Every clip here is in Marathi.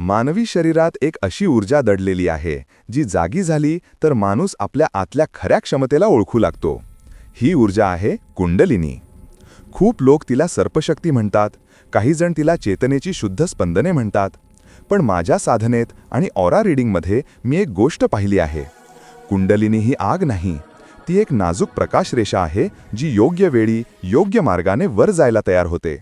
मानवी शरीरात एक अशी ऊर्जा दडलेली आहे जी जागी झाली तर माणूस आपल्या आतल्या खऱ्या क्षमतेला ओळखू लागतो. ही ऊर्जा आहे कुंडलिनी. खूप लोक तिला सर्पशक्ती म्हणतात काहीजण तिला चेतनेची शुद्ध स्पंदने म्हणतात. पण माझ्या साधनेत आणि ऑरा रीडिंगमध्ये मी एक गोष्ट पाहिली आहे. कुंडलिनी ही आग नाही ती एक नाजूक प्रकाशरेषा आहे जी योग्य वेळी योग्य मार्गाने वर जायला तयार होते.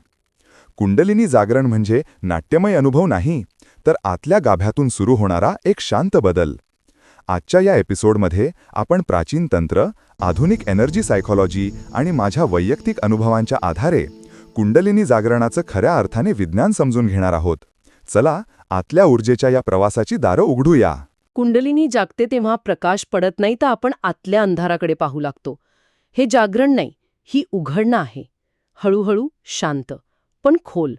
कुंडलिनी जागरण म्हणजे नाट्यमय अनुभव नाही तर आतल्या गाभ्यातून सुरू होणारा एक शांत बदल. आजच्या या एपिसोडमध्ये आपण प्राचीन तंत्र आधुनिक एनर्जी सायकॉलॉजी आणि माझ्या वैयक्तिक अनुभवांच्या आधारे कुंडलिनी जागरणाचं खऱ्या अर्थाने विज्ञान समजून घेणार आहोत. चला आतल्या ऊर्जेच्या या प्रवासाची दारं उघडूया. कुंडलिनी जागते तेव्हा प्रकाश पडत नाही तर आपण आतल्या अंधाराकडे पाहू लागतो. हे जागरण नाही ही उघडणं आहे. हळूहळू शांत पण खोल.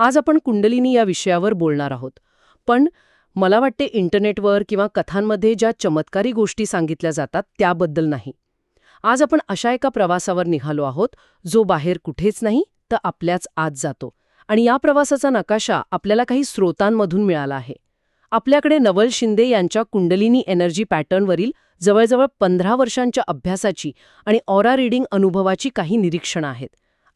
आज आपण कुंडलिनी या विषयावर बोलणार आहोत. पण मला वाटते इंटरनेटवर किंवा कथांमध्ये ज्या चमत्कारी गोष्टी सांगितल्या जातात त्याबद्दल नाही. आज आपण अशा एका प्रवासावर निघालो आहोत जो बाहेर कुठेच नाही तर आपल्याच आत जातो. आणि या प्रवासाचा नकाशा आपल्याला काही स्रोतांमधून मिळाला आहे. आपल्याकडे नवल शिंदे यांच्या कुंडलिनी एनर्जी पॅटर्नवरील जवळजवळ पंधरा वर्षांच्या अभ्यासाची आणि ऑरा रीडिंग अनुभवाची काही निरीक्षणं आहेत.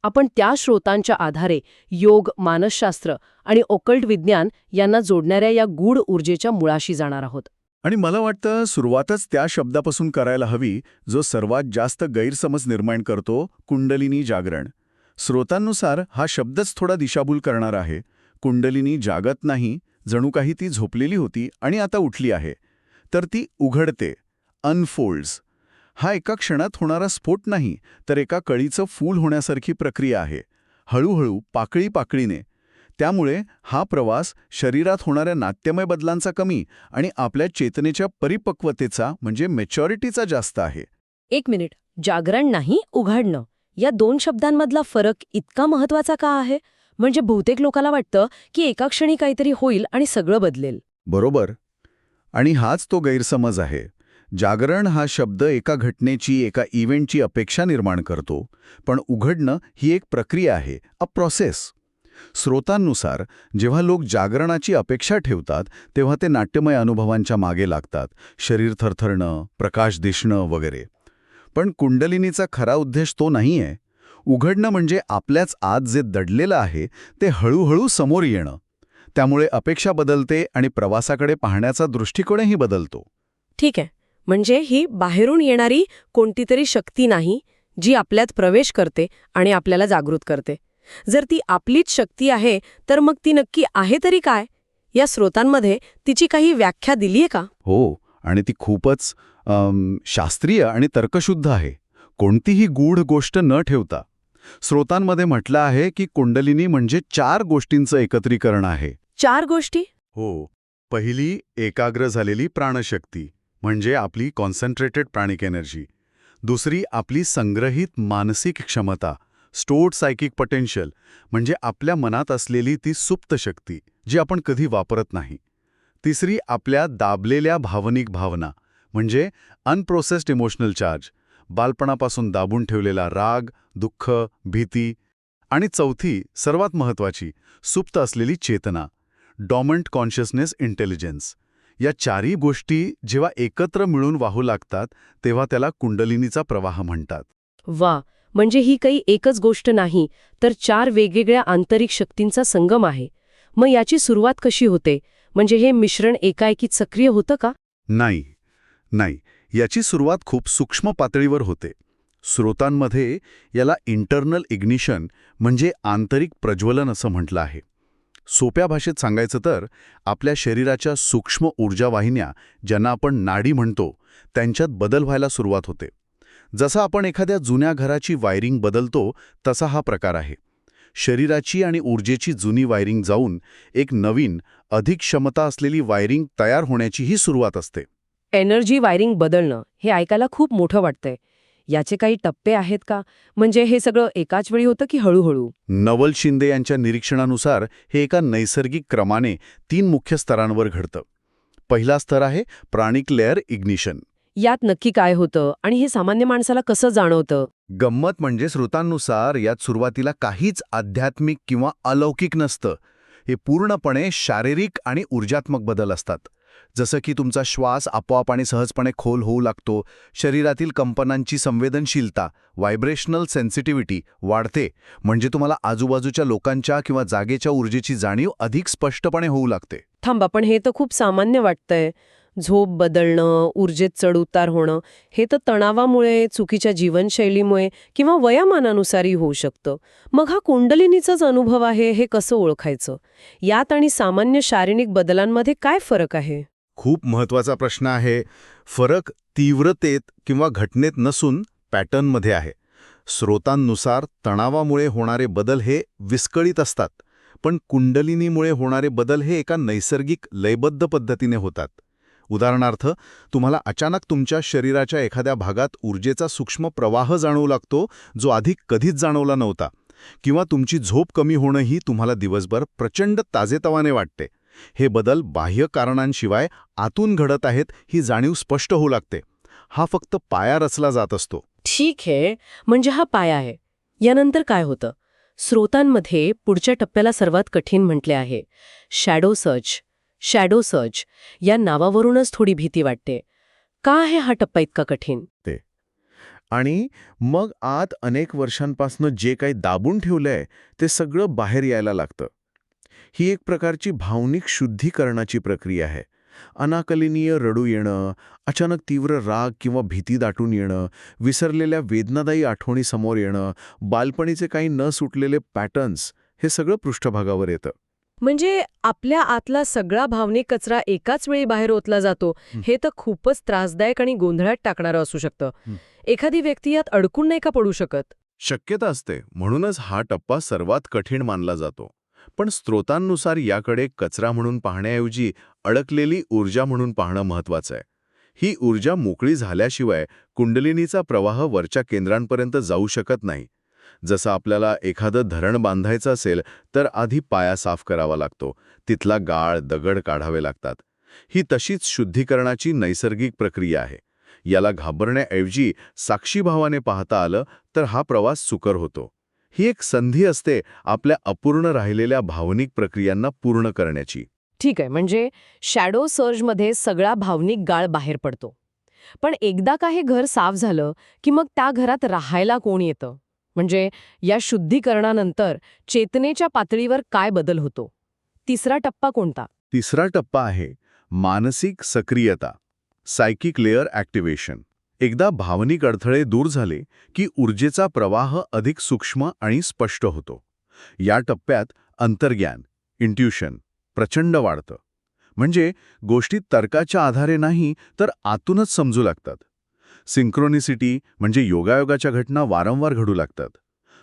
आपण त्या स्रोतांच्या आधारे योग मानसशास्त्र आणि ओकल्ट विज्ञान यांना जोडणाऱ्या या गूढ ऊर्जेच्या मुळाशी जाणार आहोत. आणि मला वाटतं सुरुवातच त्या शब्दापासून करायला हवी जो सर्वात जास्त गैरसमज निर्माण करतो कुंडलिनी जागरण. स्रोतांनुसार हा शब्दच थोडा दिशाभूल करणार आहे. कुंडलिनी जागत नाही जणू काही ती झोपलेली होती आणि आता उठली आहे. तर ती उघडते अनफोल्ड्स हा एका क्षणात होणारा स्फोट नाही तर एका कळीचं फूल होण्यासारखी प्रक्रिया आहे. हळूहळू पाकळी पाकळीने त्यामुळे हा प्रवास शरीरात होणाऱ्या नाट्यमय बदलांचा कमी आणि आपल्या चेतनेच्या परिपक्वतेचा म्हणजे मेच्युरिटीचा जास्त आहे. एक मिनिट. जागरण नाही उघडणं. या दोन शब्दांमधला फरक इतका महत्त्वाचा का आहे? म्हणजे बहुतेक लोकांना वाटतं की एका क्षणी काहीतरी होईल आणि सगळं बदलेल. बरोबर. आणि हाच तो गैरसमज आहे. जागरण हा शब्द एका घटनेची एका इव्हेंटची अपेक्षा निर्माण करतो पण उघडणं ही एक प्रक्रिया आहे अ प्रोसेस स्रोतांनुसार जेव्हा लोक जागरणाची अपेक्षा ठेवतात तेव्हा ते नाट्यमय अनुभवांच्या मागे लागतात शरीर थरथरणं प्रकाश दिसणं वगैरे. पण कुंडलिनीचा खरा उद्देश तो नाहीये. उघडणं म्हणजे आपल्याच आत जे दडलेलं आहे ते हळूहळू समोर येणं. त्यामुळे अपेक्षा बदलते आणि प्रवासाकडे पाहण्याचा दृष्टिकोनही बदलतो. ठीक आहे. म्हणजे ही बाहेरून येणारी कोणती तरी शक्ती नाही जी आपल्यात प्रवेश करते आणि आपल्याला जागृत करते. जर ती आपलीच शक्ती आहे तर मग ती नक्की आहे तरी काय? या स्रोतांमध्ये तिची काही व्याख्या दिलीये का? हो आणि ती खूपच शास्त्रीय आणि तर्कशुद्ध आहे. कोणतीही गूढ गोष्ट न ठेवता. स्रोतांमध्ये म्हटलं आहे की कुंडलिनी म्हणजे चार गोष्टींचं एकत्रीकरण आहे. चार गोष्टी? हो पहिली एकाग्र झालेली प्राणशक्ती. म्हणजे आपली कॉन्सन्ट्रेटेड प्राणिक एनर्जी दुसरी आपली संग्रहित मानसिक क्षमता स्टोर्ड सायकिक पोटेन्शियल म्हणजे आपल्या मनात असलेली ती सुप्त शक्ती जी आपण कधी वापरत नाही. तिसरी आपल्या दाबलेल्या भावनिक भावना म्हणजे अनप्रोसेस्ड इमोशनल चार्ज बालपणापासून दाबून ठेवलेला राग दुःख भीती. आणि चौथी सर्वात महत्वाची सुप्त असलेली चेतना डॉमंट कॉन्शियसनेस इंटेलिजन्स या चारही गोष्टी जेव्हा एकत्र मिळून वाहू लागतात तेव्हा त्याला कुंडलिनीचा प्रवाह म्हणतात. वा म्हणजे ही काही एकच गोष्ट नाही तर चार वेगवेगळ्या आंतरिक शक्तींचा संगम आहे. मग याची सुरुवात कशी होते? म्हणजे हे मिश्रण एकाएकीत सक्रिय होतं का? नाही नाही याची सुरुवात खूप सूक्ष्म पातळीवर होते. स्रोतांमध्ये याला इंटरनल इग्निशन म्हणजे आंतरिक प्रज्वलन असं म्हटलं आहे. सोप्या भाषेत सांगायचं तर आपल्या शरीराच्या सूक्ष्म ऊर्जावाहिन्या ज्यांना आपण नाडी म्हणतो त्यांच्यात बदल व्हायला सुरुवात होते. जसं आपण एखाद्या जुन्या घराची वायरिंग बदलतो तसा हा प्रकार आहे. शरीराची आणि ऊर्जेची जुनी वायरिंग जाऊन एक नवीन अधिक क्षमता असलेली वायरिंग तयार होण्याचीही सुरुवात असते. एनर्जी वायरिंग बदलणं हे ऐकायला खूप मोठं वाटतंय. याचे काही टप्पे आहेत का? म्हणजे हे सगळं एकाच वेळी होतं की हळूहळू? नवल शिंदे यांच्या निरीक्षणानुसार हे एका नैसर्गिक क्रमाने तीन मुख्य स्तरांवर घडतं. पहिला स्तर आहे प्राणिक लेअर इग्निशन. यात नक्की काय होतं आणि हे सामान्य माणसाला कसं जाणवतं? गंमत म्हणजे स्रोतांनुसार यात सुरुवातीला काहीच आध्यात्मिक किंवा अलौकिक नसतं. हे पूर्णपणे शारीरिक आणि ऊर्जात्मक बदल असतात. जसं की तुमचा श्वास आपोआप आणि सहजपणे खोल होऊ लागतो शरीरातील कंपनांची संवेदनशीलता व्हायब्रेशनल सेन्सिटिव्हिटी वाढते म्हणजे तुम्हाला आजूबाजूच्या लोकांच्या किंवा जागेच्या ऊर्जेची जाणीव अधिक स्पष्टपणे होऊ लागते. थांबा पण हे तर खूप सामान्य वाटतंय. झोप बदलणं ऊर्जेत चढउतार होणं हे तर तणावामुळे चुकीच्या जीवनशैलीमुळे किंवा वयामानानुसारही होऊ शकतं. मग हा कुंडलिनीचाच अनुभव आहे हे कसं ओळखायचं? यात आणि सामान्य शारीरिक बदलांमध्ये काय फरक आहे? खूप महत्त्वाचा प्रश्न आहे. फरक तीव्रतेत किंवा घटनेत नसून पॅटर्नमध्ये आहे. स्रोतांनुसार तणावामुळे होणारे बदल हे विस्कळीत असतात पण कुंडलिनीमुळे होणारे बदल हे एका नैसर्गिक लयबद्ध पद्धतीने होतात. उदाहरणार्थ तुम्हाला अचानक तुमच्या शरीराच्या एखाद्या भागात ऊर्जेचा सूक्ष्म प्रवाह जाणवू लागतो जो आधी कधीच जाणवला नव्हता किंवा तुमची झोप कमी होणंही तुम्हाला दिवसभर प्रचंड ताजेतवाने वाटते. हे बदल बाह्य कारणांशिवाय आतून घडत आहेत ही जाणीव स्पष्ट होऊ लागते. हा फक्त पाया रचला जात असतो. ठीक आहे म्हणजे हा पाया आहे. यानंतर काय होतं? स्रोतांमध्ये पुढच्या टप्प्याला सर्वात कठीण म्हटले आहे. शॅडो सर्च शॅडो सर्च या नावावरूनच थोडी भीती वाटते. का आहे हा टप्पा इतका कठीण? आणि मग आत अनेक वर्षांपासनं जे काही दाबून ठेवलंय ते सगळं बाहेर यायला लागतं. ही एक प्रकारची भावनिक शुद्धीकरणाची प्रक्रिया आहे. अनाकलनीय रडू येणं अचानक तीव्र राग किंवा भीती दाटून येणं विसरलेल्या वेदनादायी आठवणी समोर येणं बालपणीचे काही न सुटलेले पॅटर्न्स हे सगळं पृष्ठभागावर येतं. म्हणजे आपल्या आतला सगळा भावनिक कचरा एकाच वेळी बाहेर ओतला जातो हं. तर खूपच त्रासदायक आणि गोंधळात टाकणारं असू शकतं. एखादी व्यक्ती यात अडकून नाही का पडू शकत? शक्यता असते म्हणूनच हा टप्पा सर्वात कठीण मानला जातो. पण स्रोतांनुसार याकडे कचरा म्हणून पाहण्याऐवजी अडकलेली ऊर्जा म्हणून पाहणं महत्वाचं आहे. ही ऊर्जा मोकळी झाल्याशिवाय कुंडलिनीचा प्रवाह वरच्या केंद्रांपर्यंत जाऊ शकत नाही. जसं आपल्याला एखादं धरण बांधायचं असेल तर आधी पाया साफ करावा लागतो. तिथला गाळ दगड काढावे लागतात. ही तशीच शुद्धीकरणाची नैसर्गिक प्रक्रिया आहे. याला घाबरण्याऐवजी साक्षीभावाने पाहता आलं तर हा प्रवास सुकर होतो. ही एक संधी असते आपल्या अपूर्ण राहिलेल्या भावनिक प्रक्रियांना पूर्ण करण्याची. ठीक आहे म्हणजे शॅडो सर्जमध्ये सगळा भावनिक गाळ बाहेर पडतो. पण एकदा का हे घर साफ झालं की मग त्या घरात राहायला कोण येतं? म्हणजे या शुद्धीकरणानंतर चेतनेच्या पातळीवर काय बदल होतो? तिसरा टप्पा कोणता? तिसरा टप्पा आहे मानसिक सक्रियता सायकिक लेअर ॲक्टिव्हेशन एकदा भावनिक अडथळे दूर झाले की ऊर्जेचा प्रवाह अधिक सूक्ष्म आणि स्पष्ट होतो. या टप्प्यात अंतर्ज्ञान इंट्युशन प्रचंड वाढतं. म्हणजे गोष्टी तर्काच्या आधारे नाही तर आतूनच समजू लागतात. सिंक्रोनिसिटी म्हणजे योगायोगाच्या घटना वारंवार घडू लागतात.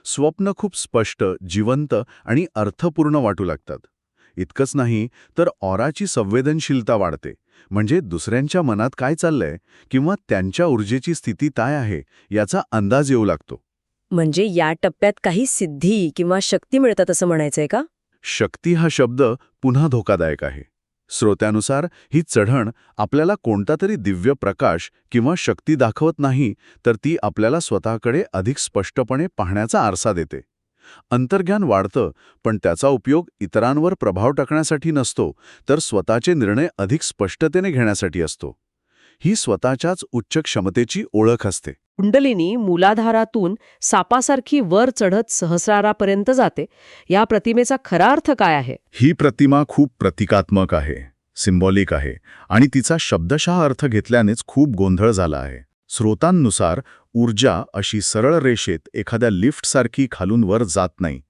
स्वप्न खूप स्पष्ट जिवंत आणि अर्थपूर्ण वाटू लागतात. इतकंच नाही तर ऑराची संवेदनशीलता वाढते. म्हणजे दुसऱ्यांच्या मनात काय चाललंय किंवा त्यांच्या ऊर्जेची स्थिती काय आहे याचा अंदाज येऊ लागतो. म्हणजे या टप्प्यात काही सिद्धी किंवा शक्ती मिळतात असं म्हणायचंय का? शक्ती हा शब्द पुन्हा धोकादायक आहे. श्रोत्यानुसार ही चढण आपल्याला कोणता तरी दिव्य प्रकाश किंवा शक्ती दाखवत नाही तर ती आपल्याला स्वतःकडे अधिक स्पष्टपणे पाहण्याचा आरसा देते. अंतर्ज्ञान वाढतं पण त्याचा उपयोग इतरांवर प्रभाव टाकण्यासाठी नसतो तर स्वतःचे निर्णय अधिक स्पष्टतेने घेण्यासाठी असतो. ही स्वतःच्याच उच्च क्षमतेची ओळख असते. कुंडलिनी मूलाधारातून सापासारखी वर चढत सहस्रारापर्यंत जाते. या प्रतिमेचा खरा अर्थ काय आहे? ही प्रतिमा खूप प्रतिकात्मक आहे सिम्बॉलिक आहे आणि तिचा शब्दशः अर्थ घेतल्यानेच खूप गोंधळ झाला आहे. स्रोतांनुसार ऊर्जा अशी सरळ रेषेत एखाद्या लिफ्टसारखी खालून वर जात नाही.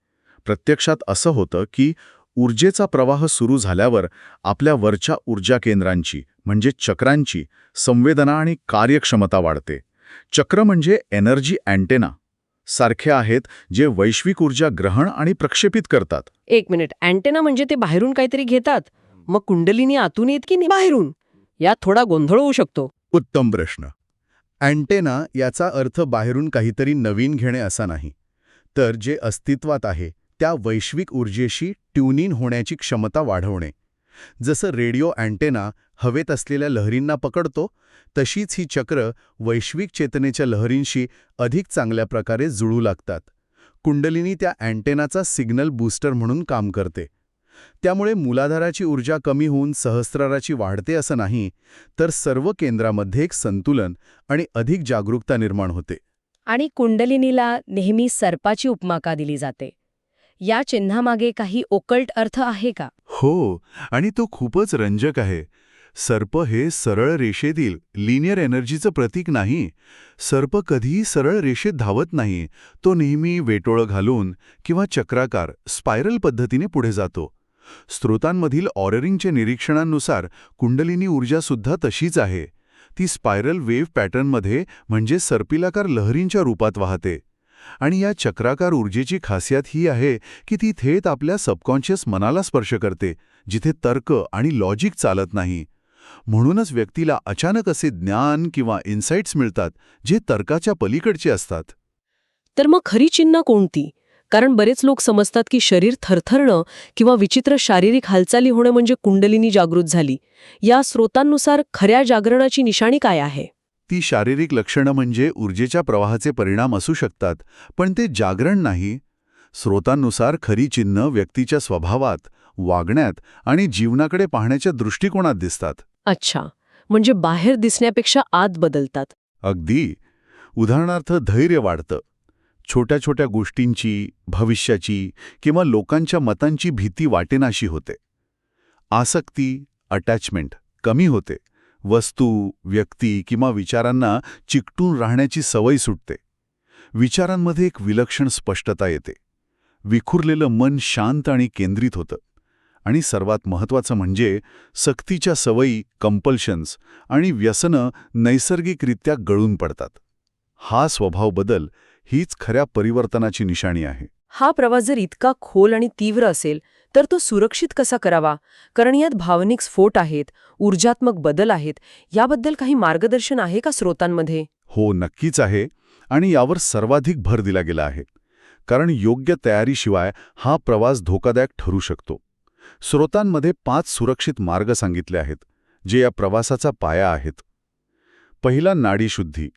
प्रत्यक्षात असं होतं की ऊर्जेचा प्रवाह सुरू झाल्यावर आपल्या वरच्या ऊर्जा केंद्रांची म्हणजे चक्रांची संवेदना आणि कार्यक्षमता वाढते. चक्र म्हणजे एनर्जी अँटेना. सारखे आहेत जे वैश्विक ऊर्जा ग्रहण आणि प्रक्षेपित करतात. एक मिनिट. अँटेना म्हणजे ते बाहेरून काहीतरी घेतात. मग कुंडलिनी आतून येत की नाही बाहेरून? यात थोडा गोंधळ होऊ शकतो. उत्तम प्रश्न. अँटेना याचा अर्थ बाहेरून काहीतरी नवीन घेणे असा नाही. तर जे अस्तित्वात आहे त्या वैश्विक ऊर्जेशी ट्युनिन होण्याची क्षमता वाढवणे. जसं रेडिओ अँटेना हवेत असलेल्या लहरींना पकडतो तशीच ही चक्र वैश्विक चेतनेच्या लहरींशी अधिक चांगल्या प्रकारे जुळू लागतात. कुंडलिनी त्या अँटेनाचा सिग्नल बूस्टर म्हणून काम करते. त्यामुळे मूलाधाराची ऊर्जा कमी होऊन सहस्राराची वाढते असं नाही तर सर्व केंद्रामध्ये एक संतुलन आणि अधिक जागरूकता निर्माण होते. आणि कुंडलिनीला नेहमी सर्पाची उपमा का दिली जाते? या चिन्हामागे काही ओकल्ट अर्थ आहे का? हो आणि तो खूपच रंजक आहे. सर्प हे सरळ रेषेतील लिनियर एनर्जीचं प्रतीक नाही. सर्प कधीही सरळ रेषेत धावत नाही. तो नेहमी वेटोळं घालून किंवा चक्राकार स्पायरल पद्धतीने पुढे जातो. स्रोतांमधील ऑररिंगच्या निरीक्षणांनुसार कुंडलिनी ऊर्जासुद्धा तशीच आहे. ती स्पायरल वेव्ह पॅटर्नमध्ये म्हणजे सर्पिलाकार लहरींच्या रूपात वाहते. आणि या चक्राकार ऊर्जेची खासियत ही आहे की ती थेट आपल्या सबकॉन्शियस मनाला स्पर्श करते जिथे तर्क आणि लॉजिक चालत नाही. म्हणूनच व्यक्तीला अचानक असे ज्ञान किंवा इन्साइट्स मिळतात जे तर्काच्या पलीकडचे असतात. तर मग खरी चिन्ह कोणती? कारण बरेच लोक समजतात की शरीर थरथरणं किंवा विचित्र शारीरिक हालचाली होणं म्हणजे कुंडलिनी जागृत झाली. या स्रोतांनुसार खऱ्या जागरणाची निशाणी काय आहे? ती शारीरिक लक्षणं म्हणजे ऊर्जेच्या प्रवाहाचे परिणाम असू शकतात पण ते जागरण नाही. स्रोतांनुसार खरी चिन्ह व्यक्तीच्या स्वभावात वागण्यात आणि जीवनाकडे पाहण्याच्या दृष्टिकोनात दिसतात. अच्छा. म्हणजे बाहेर दिसण्यापेक्षा आत बदलतात. अगदी. उदाहरणार्थ धैर्य वाढतं. छोट्या छोट्या गोष्टींची भविष्याची किंवा लोकांच्या मतांची भीती वाटेनाशी होते. आसक्ती अटॅचमेंट कमी होते. वस्तू व्यक्ती किंवा विचारांना चिकटून राहण्याची सवय सुटते. विचारांमध्ये एक विलक्षण स्पष्टता येते. विखुरलेलं मन शांत आणि केंद्रित होतं. आणि सर्वात महत्त्वाचं म्हणजे सक्तीच्या सवयी कंपल्शन्स आणि व्यसनं नैसर्गिकरित्या गळून पडतात. हा स्वभाव बदल हीच खऱ्या परिवर्तनाची निशाणी आहे. हा प्रवास जर इतका खोल आणि तीव्र असेल तर तो सुरक्षित कसा करावा? कारण यात भावनिक स्फोट आहेत ऊर्जात्मक बदल आहेत याबद्दल काही मार्गदर्शन आहे का स्रोतांमध्ये? हो नक्कीच आहे आणि यावर सर्वाधिक भर दिला गेला आहे. कारण योग्य तयारीशिवाय हा प्रवास धोकादायक ठरू शकतो. स्रोतांमध्ये पाच सुरक्षित मार्ग सांगितले आहेत जे या प्रवासाचा पाया आहेत. पहिला नाडीशुद्धी.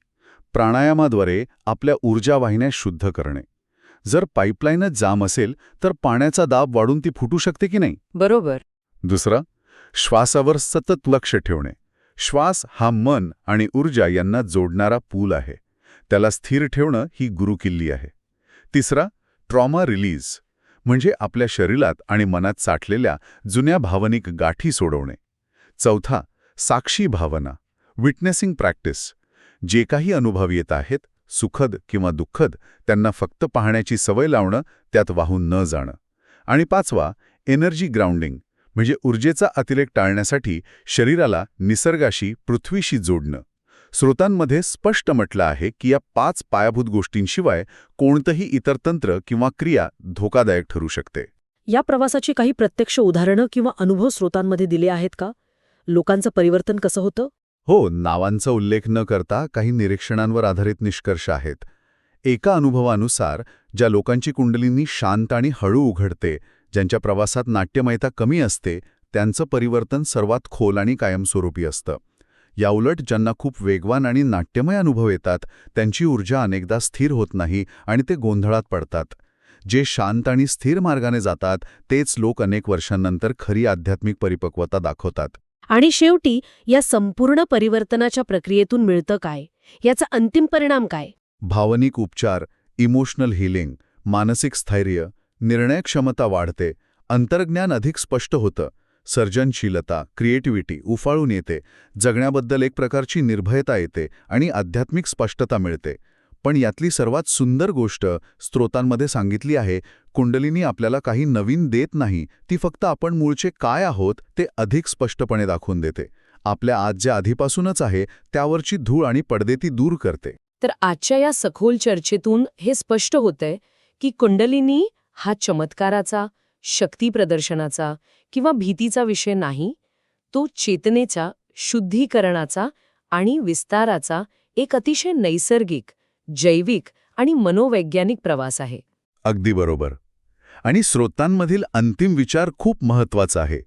प्राणायामाद्वारे आपल्या ऊर्जावाहिन्या शुद्ध करणे. जर पाईपलाईनच जाम असेल तर पाण्याचा दाब वाढून ती फुटू शकते की नाही? बरोबर. दुसरं श्वासावर सतत लक्ष ठेवणे. श्वास हा मन आणि ऊर्जा यांना जोडणारा पूल आहे. त्याला स्थिर ठेवणं ही गुरुकिल्ली आहे. तिसरा ट्रॉमा रिलीज म्हणजे आपल्या शरीरात आणि मनात साठलेल्या जुन्या भावनिक गाठी सोडवणे. चौथा साक्षी भावना विटनेसिंग प्रॅक्टिस जे काही अनुभव येत आहेत सुखद किंवा दुःखद त्यांना फक्त पाहण्याची सवय लावणं त्यात वाहून न जाणं. आणि पाचवा एनर्जी ग्राउंडिंग म्हणजे ऊर्जेचा अतिरेक टाळण्यासाठी शरीराला निसर्गाशी पृथ्वीशी जोडणं. स्रोतांमध्ये स्पष्ट म्हटलं आहे की या पाच पायाभूत गोष्टींशिवाय कोणतंही इतर तंत्र किंवा क्रिया धोकादायक ठरू शकते. या प्रवासाची काही प्रत्यक्ष उदाहरणं किंवा अनुभव स्रोतांमध्ये दिले आहेत का? लोकांचं परिवर्तन कसं होतं? हो नावांचा उल्लेख न करता काही निरीक्षणांवर आधारित निष्कर्ष आहेत. एका अनुभवानुसार ज्या लोकांची कुंडलींनी शांत आणि हळू उघडते ज्यांच्या प्रवासात नाट्यमयता कमी असते त्यांचं परिवर्तन सर्वात खोल आणि कायमस्वरूपी असतं. याउलट ज्यांना खूप वेगवान आणि नाट्यमय अनुभव येतात त्यांची ऊर्जा अनेकदा स्थिर होत नाही आणि ते गोंधळात पडतात. जे शांत आणि स्थिर मार्गाने जातात तेच लोक अनेक वर्षांनंतर खरी आध्यात्मिक परिपक्वता दाखवतात. आणि शेवटी या संपूर्ण परिवर्तनाच्या प्रक्रियेतून मिळतं काय? याचा अंतिम परिणाम काय? भावनिक उपचार इमोशनल हिलिंग मानसिक स्थैर्य निर्णयक्षमता वाढते अंतर्ज्ञान अधिक स्पष्ट होतं सर्जनशीलता क्रिएटिव्हिटी उफाळून येते जगण्याबद्दल एक प्रकारची निर्भयता येते आणि आध्यात्मिक स्पष्टता मिळते. पण यातली सर्वात सुंदर गोष्ट स्त्रोतांमध्ये सांगितली आहे कुंडलिनी आपल्याला काही नवीन देत नाही ती फक्त आपण मूळचे काय आहोत ते अधिक स्पष्टपणे दाखवून देते. आपल्या आज जे आधीपासूनच आहे त्यावरची धूळ आणि पडदे ती दूर करते. तर आजच्या या सखोल चर्चेतून हे स्पष्ट होतंय की कुंडलिनी हा चमत्काराचा शक्ती प्रदर्शनाचा किंवा भीतीचा विषय नाही तो चेतनेचा शुद्धीकरणाचा आणि विस्ताराचा एक अतिशय नैसर्गिक जैविक आणि मनोवैज्ञानिक प्रवास आहे. अगदी बरोबर. आणि स्रोतांमधील अंतिम विचार खूप महत्त्वाचा आहे.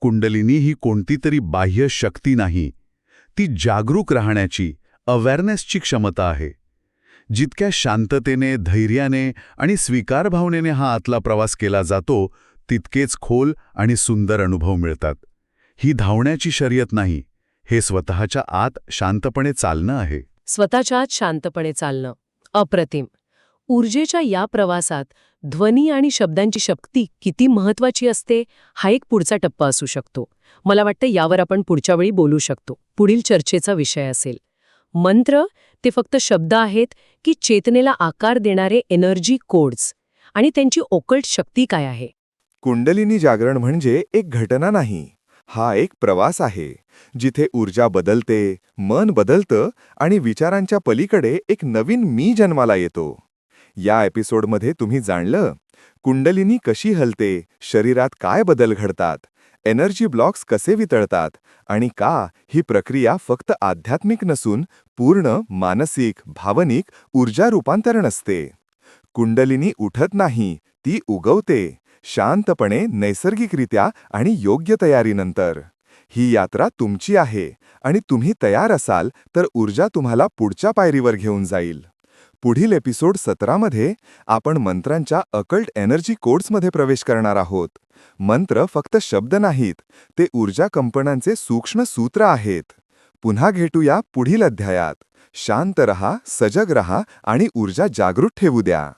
कुंडलिनी ही कोणती तरी बाह्य शक्ती नाही ती जागरूक राहण्याची अवेअरनेसची क्षमता आहे. जितक्या शांततेने धैर्याने आणि स्वीकारभावनेने हा आतला प्रवास केला जातो तितकेच खोल आणि सुंदर अनुभव मिळतात. ही धावण्याची शर्यत नाही हे स्वतःच्या आत शांतपणे चालणं आहे. स्वतःच्या आत शांतपणे चालणं अप्रतिम. ऊर्जेच्या या प्रवासात ध्वनी आणि शब्दांची शक्ती किती महत्वाची असते हा एक पुढचा टप्पा असू शकतो. मला वाटतं यावर आपण पुढच्या वेळी बोलू शकतो. पुढील चर्चेचा विषय असेल. मंत्र ते फक्त शब्द आहेत की चेतनेला आकार देणारे एनर्जी कोड्स आणि त्यांची ओकल्ट शक्ती काय आहे? कुंडलिनी जागरण म्हणजे एक घटना नाही हा एक प्रवास आहे जिथे ऊर्जा बदलते मन बदलतं आणि विचारांच्या पलीकडे एक नवीन मी जन्माला येतो. या एपिसोडमध्ये तुम्ही जाणलं. कुंडलिनी कशी हलते शरीरात काय बदल घडतात एनर्जी ब्लॉक्स कसे वितळतात आणि का ही प्रक्रिया फक्त आध्यात्मिक नसून पूर्ण मानसिक भावनिक ऊर्जा रूपांतरण असते. कुंडलिनी उठत नाही ती उगवते शांतपणे नैसर्गिकरित्या आणि योग्य तयारीनंतर. ही यात्रा तुमची आहे आणि तुम्ही तयार असाल तर ऊर्जा तुम्हाला पुढच्या पायरीवर घेऊन जाईल. पुढील एपिसोड सतरामध्ये आपण मंत्रांच्या अकल्ट एनर्जी कोड्समध्ये प्रवेश करणार आहोत. मंत्र फक्त शब्द नाहीत ते ऊर्जा कंपनांचे सूक्ष्म सूत्र आहेत. पुन्हा भेटूया पुढील अध्यायात. शांत रहा सजग रहा आणि ऊर्जा जागृत ठेवू द्या.